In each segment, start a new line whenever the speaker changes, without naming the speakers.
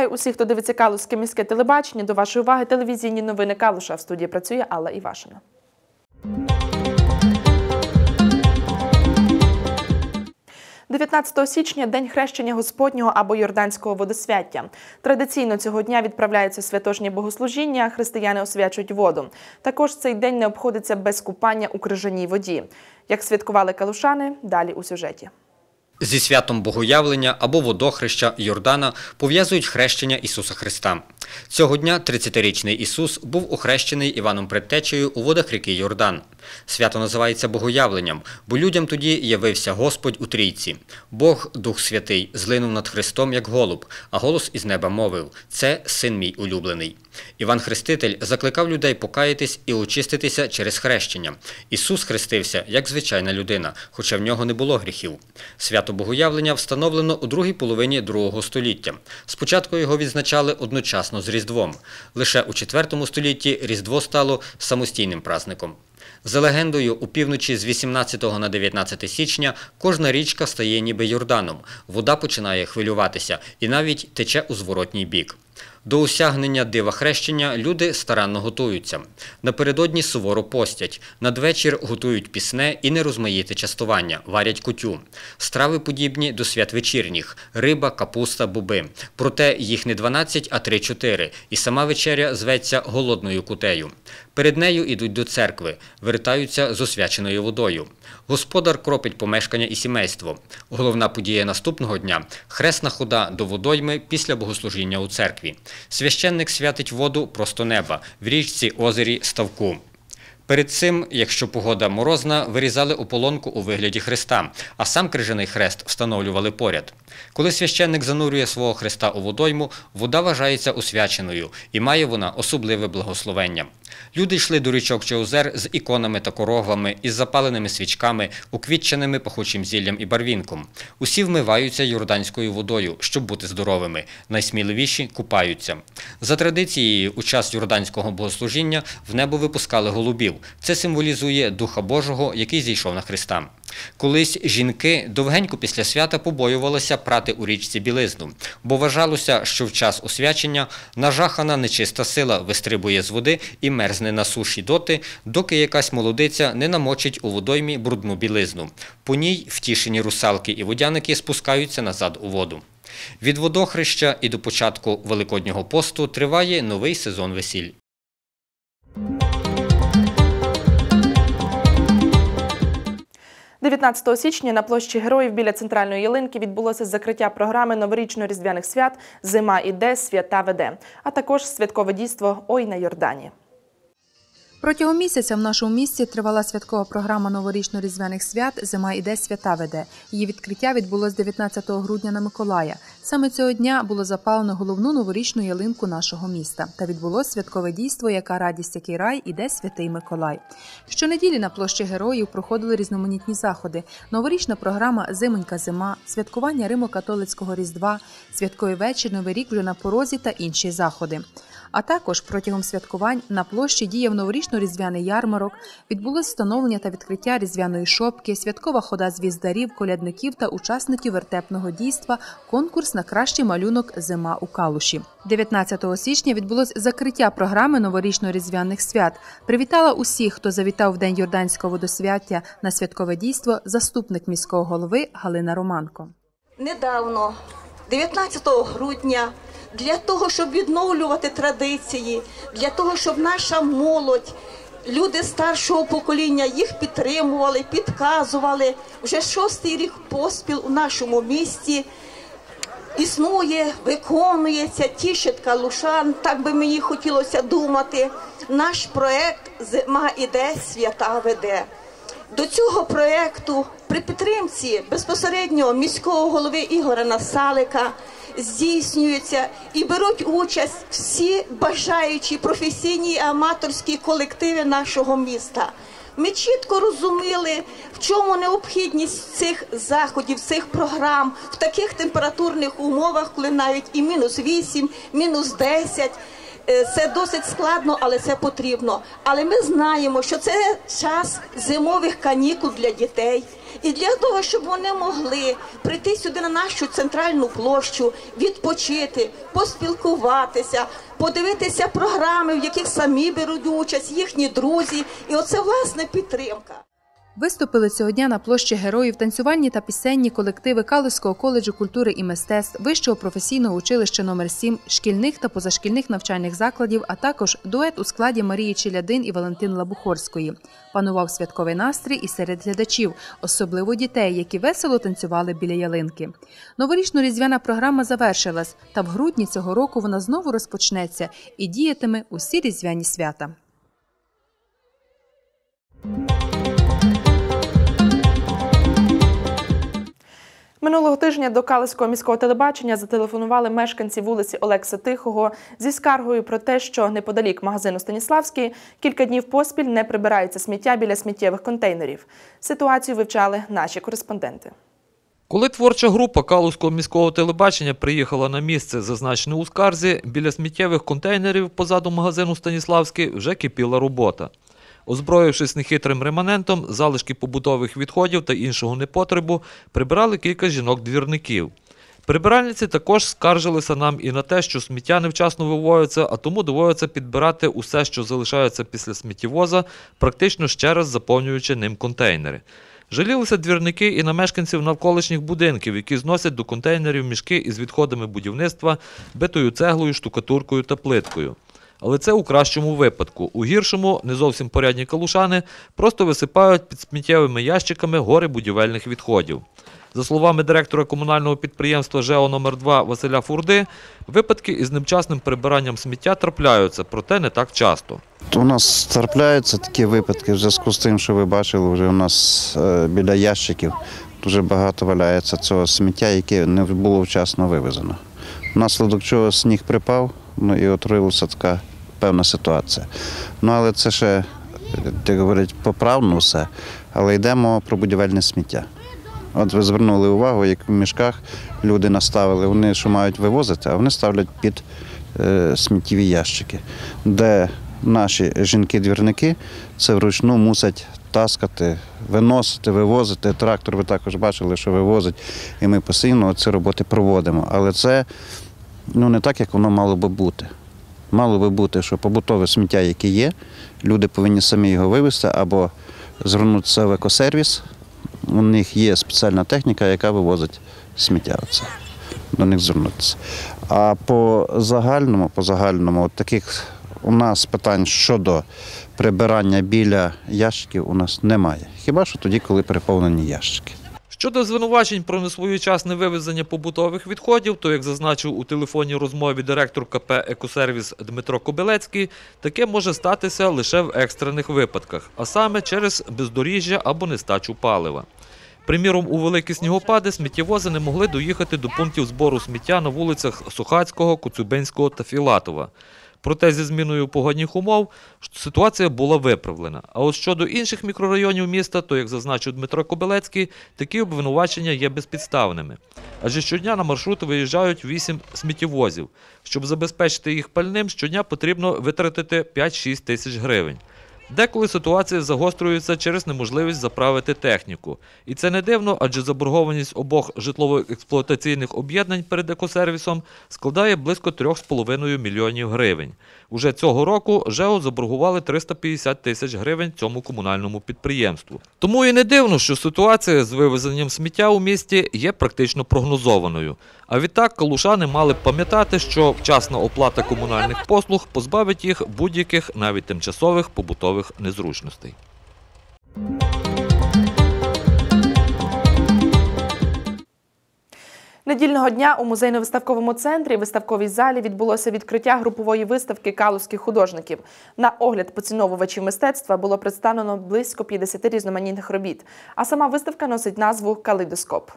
Вітаю усіх, хто дивиться Калузьке міське телебачення. До вашої уваги телевізійні новини Калуша. В студії працює Алла Івашина. «19 січня день хрещення Господнього або Йорданського водосвяття. Традиційно цього дня відправляються святожні богослужіння, християни освячують воду. Також цей день не обходиться без купання у крижаній воді. Як святкували калушани, далі у сюжеті.
Зі святом Богоявлення або водохреща Йордана пов'язують хрещення Ісуса Христа. Цього дня 30-річний Ісус був охрещений Іваном Предтечею у водах ріки Йордан. Свято називається Богоявленням, бо людям тоді явився Господь у трійці. Бог, Дух Святий, злинув над Христом, як голуб, а голос із неба мовив Це син мій улюблений. Іван Хреститель закликав людей покаятись і очиститися через хрещення. Ісус хрестився як звичайна людина, хоча в нього не було гріхів. Свято Богоявлення встановлено у другій половині другого століття. Спочатку його відзначали одночасно з Різдвом. Лише у IV столітті Різдво стало самостійним праздником. За легендою, у півночі з 18 на 19 січня кожна річка стає ніби Йорданом. Вода починає хвилюватися і навіть тече у зворотній бік. До осягнення дива хрещення люди старанно готуються. Напередодні суворо постять. Надвечір готують пісне і нерозмаїте частування, варять кутю. Страви подібні до свят вечірніх – риба, капуста, буби. Проте їх не 12, а 3-4, і сама вечеря зветься голодною кутею. Перед нею ідуть до церкви, вертаються з освяченою водою. Господар кропить помешкання і сімейство. Головна подія наступного дня – хресна хода до водойми після богослужіння у церкві. Священник святить воду просто неба в річці, озері, ставку. Перед цим, якщо погода морозна, вирізали ополонку у вигляді хреста, а сам крижаний хрест встановлювали поряд. Коли священник занурює свого хреста у водойму, вода вважається освяченою і має вона особливе благословення. Люди йшли до річок чи озер з іконами та короглами, із запаленими свічками, уквітченими пахучим зіллям і барвінком. Усі вмиваються юрданською водою, щоб бути здоровими. Найсміливіші купаються. За традицією, у час юрданського богослужіння в небо випускали голубів. Це символізує Духа Божого, який зійшов на Христа. Колись жінки довгенько після свята побоювалися прати у річці білизну, бо вважалося, що в час освячення нажахана нечиста сила вистрибує з води і мерзне на суші доти, доки якась молодиця не намочить у водоймі брудну білизну. По ній втішені русалки і водяники спускаються назад у воду. Від водохреща і до початку Великоднього посту триває новий сезон весіль.
19 січня на площі Героїв біля центральної ялинки відбулося закриття програми новорічно-різдвяних свят Зима іде, свята веде, а також святкове дійство Ой на Йордані.
Протягом місяця в нашому місті тривала святкова програма новорічно-різдвяних свят Зима іде свята веде. Її відкриття відбулось 19 грудня на Миколая. Саме цього дня було запалено головну новорічну ялинку нашого міста. Та відбулось святкове дійство, яка радість, який рай іде святий Миколай. Щонеділі на площі героїв проходили різноманітні заходи: новорічна програма Зимонька зима, святкування Римо-католицького різдва, святковий вечір, новий рік вже на порозі та інші заходи. А також протягом святкувань на площі діяв новорічно-різдвяний ярмарок, відбулось встановлення та відкриття різдвяної шопки, святкова хода звіздарів, колядників та учасників вертепного дійства, конкурс на кращий малюнок Зима у Калуші. 19 січня відбулось закриття програми новорічно-різдвяних свят. Привітала усіх, хто завітав в день Йорданського водосвяття на святкове дійство, заступник міського голови Галина Романко.
Недавно, 19 грудня для того, щоб відновлювати традиції, для того, щоб наша молодь, люди старшого покоління їх підтримували, підказували. Вже шостий рік поспіл у нашому місті. Існує, виконується, тішить калушан, так би мені хотілося думати. Наш проект Зима іде, свята веде. До цього проекту при підтримці безпосередньо міського голови Ігоря Насалика здійснюється і беруть участь всі бажаючі професійні аматорські колективи нашого міста. Ми чітко розуміли, в чому необхідність цих заходів, цих програм в таких температурних умовах, коли навіть і мінус 8, мінус 10, це досить складно, але це потрібно. Але ми знаємо, що це час зимових канікул для дітей. І для того, щоб вони могли прийти сюди на нашу центральну площу, відпочити, поспілкуватися, подивитися програми, в яких самі беруть участь, їхні друзі, і оце власне підтримка.
Виступили цього дня на площі героїв танцювальні та пісенні колективи Калузького коледжу культури і мистецтв, Вищого професійного училища номер 7 шкільних та позашкільних навчальних закладів, а також дует у складі Марії Челядин і Валентин Лабухорської. Панував святковий настрій і серед глядачів, особливо дітей, які весело танцювали біля ялинки. Новорічно-різдвяна програма завершилась, та в грудні цього року вона знову розпочнеться і діятиме усі різдвяні свята.
Минулого тижня до Калицького міського телебачення зателефонували мешканці вулиці Олекса Тихого зі скаргою про те, що неподалік магазину Станіславський кілька днів поспіль не прибирається сміття біля сміттєвих контейнерів. Ситуацію вивчали наші кореспонденти.
Коли творча група Калузького міського телебачення приїхала на місце, зазначене у скарзі, біля сміттєвих контейнерів позаду магазину Станіславський вже кипіла робота. Озброївшись нехитрим реманентом, залишки побутових відходів та іншого непотребу, прибирали кілька жінок-двірників. Прибиральниці також скаржилися нам і на те, що сміття невчасно виводиться, а тому доводиться підбирати усе, що залишається після сміттєвоза, практично ще раз заповнюючи ним контейнери. Жалілися двірники і на мешканців навколишніх будинків, які зносять до контейнерів мішки із відходами будівництва, битою цеглою, штукатуркою та плиткою. Але це у кращому випадку. У гіршому не зовсім порядні калушани просто висипають під сміттєвими ящиками гори будівельних відходів. За словами директора комунального підприємства ЖЕО номер 2 Василя Фурди, випадки із невчасним прибиранням сміття трапляються, проте не так часто.
У нас трапляються такі випадки в зв'язку з тим, що ви бачили, вже у нас е, біля ящиків дуже багато валяється цього сміття, яке не було вчасно вивезено. Внаслідок чого сніг припав, ну і отруїлася така певна ситуація. Ну але це ще, як говорять, поправно все, але йдемо про будівельне сміття. От ви звернули увагу, як в мішках люди наставили, вони що мають вивозити, а вони ставлять під е, сміттєві ящики, де наші жінки-двірники це вручну мусять таскати, виносити, вивозити. Трактор ви також бачили, що вивозить, і ми постійно ці роботи проводимо. Але це ну, не так, як воно мало би бути. Мало би бути, що побутове сміття, яке є, люди повинні самі його вивезти або звернутися в екосервіс. У них є спеціальна техніка, яка вивозить сміття. Оце. До них звернутися. А по загальному, по загальному, от таких у нас питань щодо прибирання біля ящиків у нас немає. Хіба що тоді, коли переповнені ящики.
Щодо звинувачень про несвоєчасне вивезення побутових відходів, то, як зазначив у телефонній розмові директор КП «Екосервіс» Дмитро Кобилецький, таке може статися лише в екстрених випадках, а саме через бездоріжжя або нестачу палива. Приміром, у великі снігопади сміттєвози не могли доїхати до пунктів збору сміття на вулицях Сухацького, Коцюбинського та Філатова. Проте зі зміною погодних умов ситуація була виправлена. А от щодо інших мікрорайонів міста, то, як зазначив Дмитро Кобилецький, такі обвинувачення є безпідставними. Адже щодня на маршрут виїжджають 8 сміттєвозів. Щоб забезпечити їх пальним, щодня потрібно витратити 5-6 тисяч гривень. Деколи ситуація загострюється через неможливість заправити техніку. І це не дивно, адже заборгованість обох житлово-експлуатаційних об'єднань перед екосервісом складає близько 3,5 мільйонів гривень. Уже цього року ЖЕО заборгували 350 тисяч гривень цьому комунальному підприємству. Тому і не дивно, що ситуація з вивезенням сміття у місті є практично прогнозованою. А відтак калушани мали б пам'ятати, що вчасна оплата комунальних послуг позбавить їх будь-яких навіть тимчасових побутових незручностей.
Недільного дня у музейно-виставковому центрі виставковій залі відбулося відкриття групової виставки калузьких художників. На огляд поціновувачів мистецтва було представлено близько 50 різноманітних робіт. А сама виставка носить назву Калейдоскоп.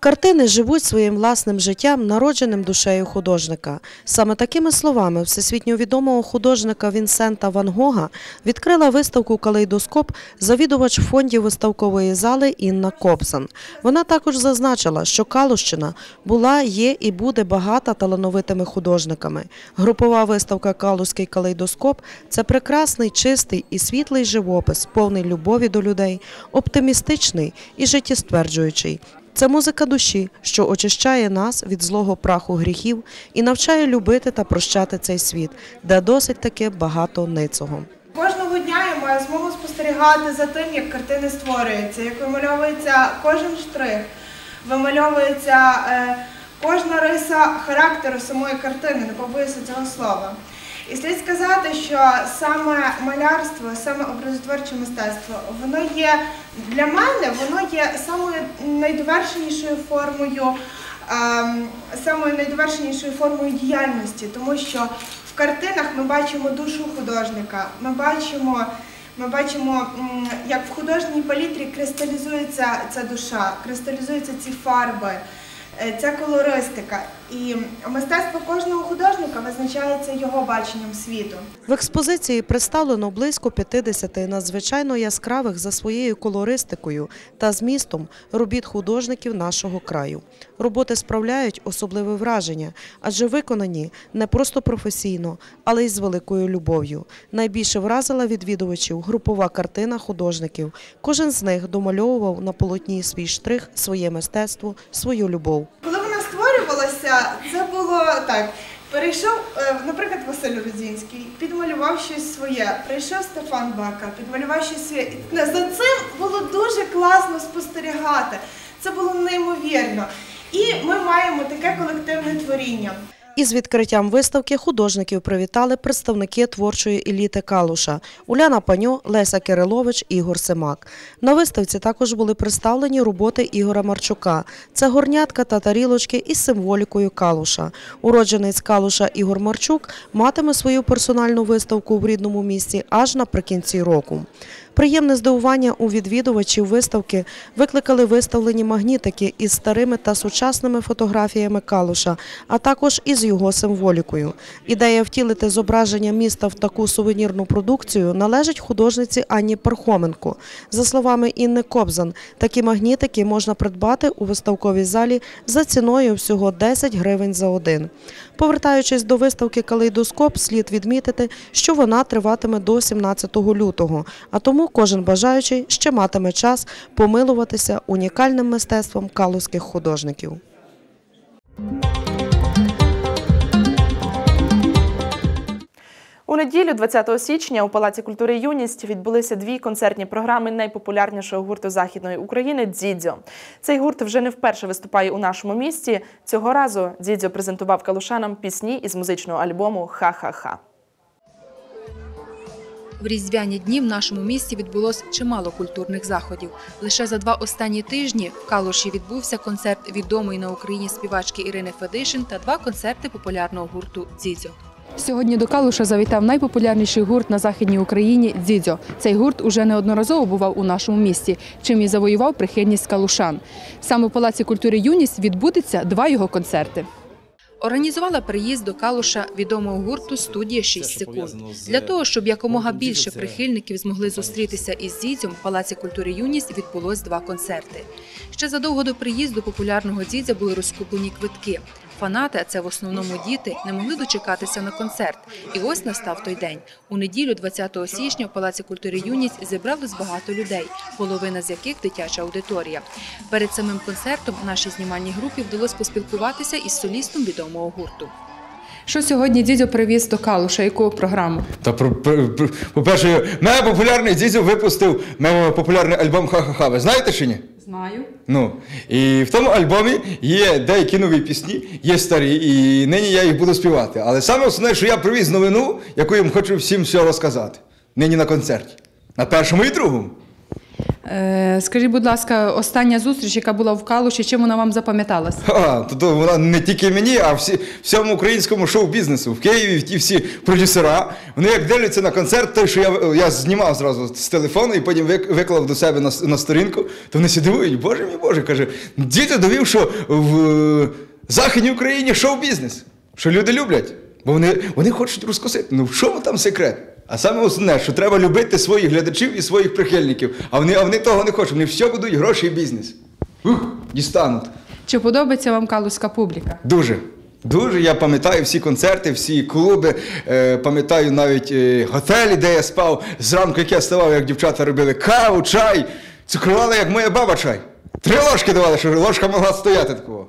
Картини живуть своїм власним життям, народженим душею художника. Саме такими словами всесвітньо відомого художника Вінсента Ван Гога відкрила виставку Калейдоскоп завідувач фондів виставкової зали Інна Кобзан. Вона також зазначила, що Калущина була, є і буде багата талановитими художниками. Групова виставка Калузький калейдоскоп це прекрасний, чистий і світлий живопис, повний любові до людей, оптимістичний і життєстверджуючий. Це музика душі, що очищає нас від злого праху гріхів і навчає любити та прощати цей світ, де досить таки багато ницого.
Кожного дня я маю змогу спостерігати за тим, як картини створюються, як вимальовується кожен штрих, вимальовується е, кожна риса характеру самої картини, не побоюся цього слова. І слід сказати, що саме малярство, саме образотворче мистецтво, воно є для мене, воно є самою найдовершенішою формою, ем, самою найдовершенішою формою діяльності, тому що в картинах ми бачимо душу художника, ми бачимо, ми бачимо, як в художній палітрі кристалізується ця душа, кристалізуються ці фарби, е, ця колористика. І мистецтво кожного художника визначається його баченням світу.
В експозиції представлено близько 50 надзвичайно яскравих за своєю колористикою та змістом робіт художників нашого краю. Роботи справляють особливе враження, адже виконані не просто професійно, але й з великою любов'ю. Найбільше вразила відвідувачів групова картина художників. Кожен з них домальовував на полотні свій штрих, своє мистецтво, свою любов.
Це було так. Перейшов, е, наприклад, Василь Рудзінський, підмалював щось своє. Прийшов Стефан Бака, підмалював щось своє. За цим було дуже класно спостерігати. Це було неймовірно. І ми маємо таке колективне творіння.
Із відкриттям виставки художників привітали представники творчої еліти Калуша Уляна Паньо, Леся Кирилович, Ігор Семак. На виставці також були представлені роботи Ігора Марчука. Це горнятка та тарілочки із символікою Калуша. Уродженець Калуша Ігор Марчук матиме свою персональну виставку в рідному місті аж наприкінці року. Приємне здивування у відвідувачів виставки викликали виставлені магнітики із старими та сучасними фотографіями Калуша, а також із його символікою. Ідея втілити зображення міста в таку сувенірну продукцію належить художниці Анні Пархоменко. За словами Інни Кобзан, такі магнітики можна придбати у виставковій залі за ціною всього 10 гривень за один. Повертаючись до виставки Калейдоскоп, слід відмітити, що вона триватиме до 17 лютого, а тому кожен бажаючий ще матиме час помилуватися унікальним мистецтвом калузьких художників.
У неділю, 20 січня, у Палаці культури юність відбулися дві концертні програми найпопулярнішого гурту Західної України Дзідзьо. Цей гурт вже не вперше виступає у нашому місті. Цього разу Дзідзьо презентував калушанам пісні із музичного альбому Ха-ха-ха.
В різдвяні дні в нашому місті відбулось чимало культурних заходів. Лише за два останні тижні в Калуші відбувся концерт відомої на Україні співачки Ірини Федишин та два концерти популярного гурту Дзідзьо.
Сьогодні до Калуша завітав найпопулярніший гурт на західній Україні Дзідзьо. Цей гурт уже неодноразово бував у нашому місті, чим і завоював прихильність калушан. Саме в Палаці культури Юність відбудеться два його концерти.
Організувала приїзд до Калуша відомого гурту студія 6 секунд для того, щоб якомога більше прихильників змогли зустрітися із дідзьом. В Палаці культури Юність відбулось два концерти. Ще задовго до приїзду популярного дідзя були розкуплені квитки. Фанати, а це в основному діти, не могли дочекатися на концерт. І ось настав той день. У неділю, 20 січня, в Палаці культури Юність зібралось багато людей, половина з яких дитяча аудиторія. Перед самим концертом нашій знімальній групі вдалося поспілкуватися із солістом відомого гурту.
Що сьогодні дідьо привіз до Калуша? Яку програму?
Та про- по-перше, мене популярний дідзю випустив мене популярний альбом Ха-ха-ха. Ви знаєте чи ні?
Знаю.
Ну, і в тому альбомі є деякі нові пісні, є старі, і нині я їх буду співати. Але саме основне, що я привіз новину, яку я хочу всім все розказати. Нині на концерті. На першому і другому.
Е, Скажіть, будь ласка, остання зустріч, яка була в Калуші, чим вона вам запам'яталася?
То, вона не тільки мені, а всі, всьому українському шоу-бізнесу. В Києві ті всі продюсера, вони як дивляться на концерт, той, що я, я знімав зразу з телефону і потім виклав до себе на, на сторінку, то вони всі дивують, боже мій Боже, каже, діти довів, що в е, Західній Україні шоу-бізнес, що люди люблять, бо вони, вони хочуть розкосити. Ну в чому там секрет? А саме основне, що треба любити своїх глядачів і своїх прихильників. А вони, а вони того не хочуть. Вони все будуть гроші і бізнес. Ух, дістануть.
Чи подобається вам калузька публіка?
Дуже. Дуже я пам'ятаю всі концерти, всі клуби, е, пам'ятаю навіть е, готелі, де я спав. Зранку, як я ставав, як дівчата робили каву, чай, цукрували, як моя баба чай. Три ложки давали, що ложка могла стояти такого.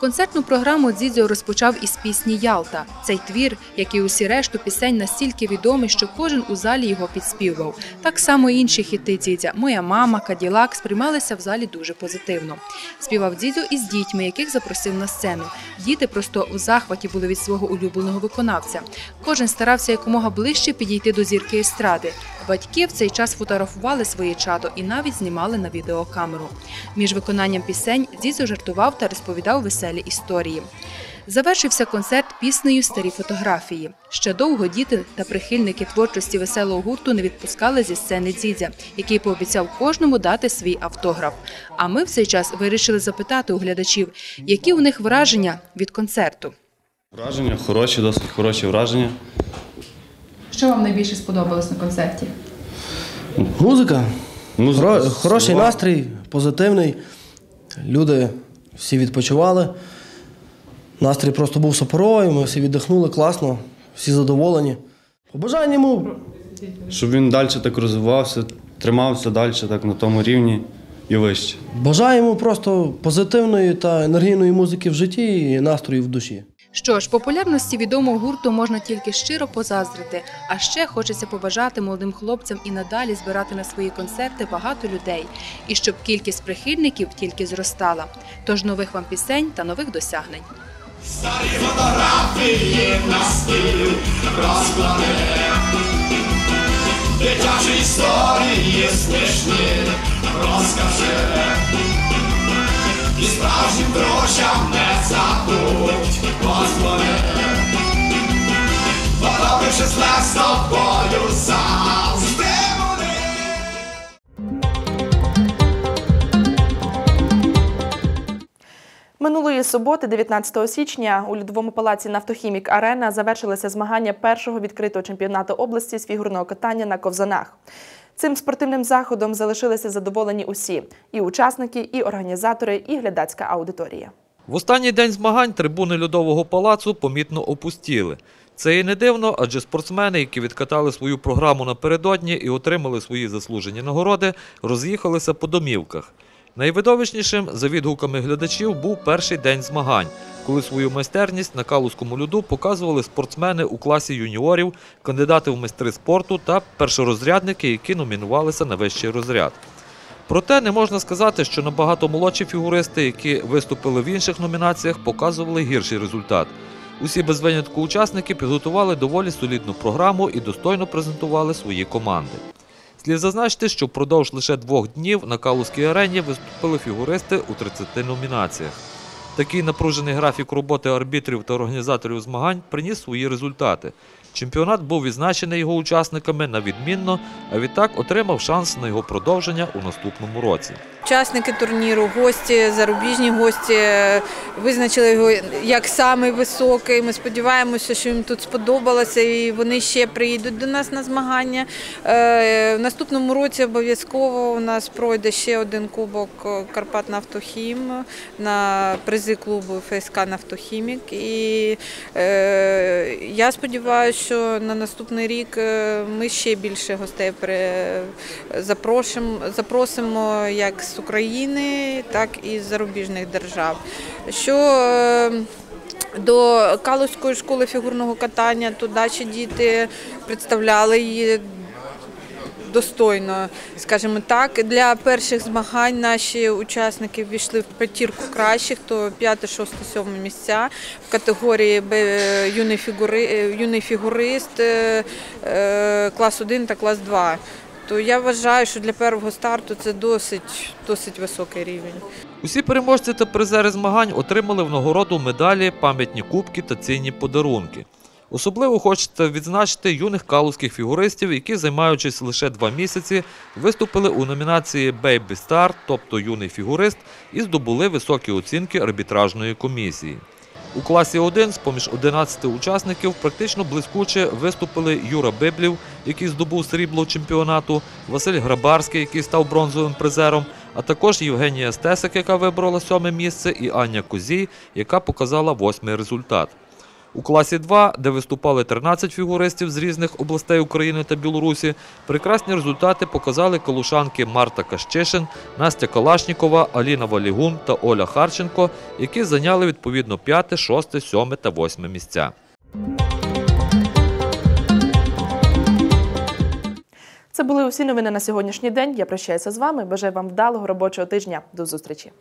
Концертну програму Дзідзьо розпочав із пісні Ялта. Цей твір, як і усі решту пісень, настільки відомий, що кожен у залі його підспівував. Так само інші хіти Дзідзя Моя мама, Каділак сприймалися в залі дуже позитивно. Співав Дзідзьо із дітьми, яких запросив на сцену. Діти просто у захваті були від свого улюбленого виконавця. Кожен старався якомога ближче підійти до зірки естради. Батьки в цей час фотографували своє чадо і навіть знімали на відеокамеру. Між виконанням пісень Дзідзо жартував та розповідав веселі історії. Завершився концерт піснею Старі фотографії. Ще довго діти та прихильники творчості веселого гурту не відпускали зі сцени Дзідзя, який пообіцяв кожному дати свій автограф. А ми в цей час вирішили запитати у глядачів, які у них враження від концерту.
Враження хороші, досить хороші враження.
Що вам найбільше сподобалось на концерті?
Музика.
Музика,
Хоро- Хороший
слова.
настрій, позитивний. Люди всі відпочивали. Настрій просто був супоровий, ми всі віддихнули класно, всі задоволені. Побажання йому
Щоб він далі так розвивався, тримався далі так на тому рівні і вище.
бажаємо просто позитивної та енергійної музики в житті і настрою в душі.
Що ж, популярності відомого гурту можна тільки щиро позаздрити. А ще хочеться побажати молодим хлопцям і надалі збирати на свої концерти багато людей, і щоб кількість прихильників тільки зростала. Тож нових вам пісень та нових досягнень.
Старі фотографії на стилю розкладе, Дитячі історії смішні розкажи І справжнім друзям не забудь позвони Бо добре з тобою завжди вони
Минулої суботи, 19 січня, у Льодовому палаці Нафтохімік Арена завершилися змагання першого відкритого чемпіонату області з фігурного катання на ковзанах. Цим спортивним заходом залишилися задоволені усі і учасники, і організатори, і глядацька аудиторія.
В останній день змагань трибуни льодового палацу помітно опустіли. Це і не дивно, адже спортсмени, які відкатали свою програму напередодні і отримали свої заслужені нагороди, роз'їхалися по домівках. Найвидовищнішим, за відгуками глядачів, був перший день змагань, коли свою майстерність на калузькому льоду показували спортсмени у класі юніорів, кандидати в майстри спорту та першорозрядники, які номінувалися на вищий розряд. Проте не можна сказати, що набагато молодші фігуристи, які виступили в інших номінаціях, показували гірший результат. Усі без винятку учасники підготували доволі солідну програму і достойно презентували свої команди. Слід зазначити, що впродовж лише двох днів на Калузькій арені виступили фігуристи у 30 номінаціях. Такий напружений графік роботи арбітрів та організаторів змагань приніс свої результати. Чемпіонат був відзначений його учасниками на відмінно, а відтак отримав шанс на його продовження у наступному році.
Учасники турніру, гості, зарубіжні гості е, визначили його як самий високий. Ми сподіваємося, що їм тут сподобалося, і вони ще приїдуть до нас на змагання. Е, В наступному році обов'язково у нас пройде ще один кубок е, Карпат Нафтохім на призи клубу ФСК Нафтохімік. І я сподіваюся, що на наступний рік ми ще більше гостей запросимо як України, так і з зарубіжних держав. Що е, до Калузької школи фігурного катання, то наші діти представляли її достойно, скажімо так. Для перших змагань наші учасники ввійшли в п'ятірку кращих, то 5, 6, 7 місця в категорії юний, фігурист, е, е, клас 1 та клас 2. То я вважаю, що для першого старту це досить, досить високий рівень.
Усі переможці та призери змагань отримали в нагороду медалі, пам'ятні кубки та цінні подарунки. Особливо хочеться відзначити юних калузьких фігуристів, які, займаючись лише два місяці, виступили у номінації Baby Star, тобто юний фігурист, і здобули високі оцінки арбітражної комісії. У класі 1 з поміж 11 учасників практично блискуче виступили Юра Библів, який здобув срібло чемпіонату, Василь Грабарський, який став бронзовим призером, а також Євгенія Стесик, яка вибрала сьоме місце, і Аня Козій, яка показала восьмий результат. У класі 2, де виступали 13 фігуристів з різних областей України та Білорусі, прекрасні результати показали калушанки Марта Кащишин, Настя Калашнікова, Аліна Валігун та Оля Харченко, які зайняли відповідно 5, 6, 7 та 8 місця.
Це були усі новини на сьогоднішній день. Я прощаюся з вами. Бажаю вам вдалого робочого тижня. До зустрічі.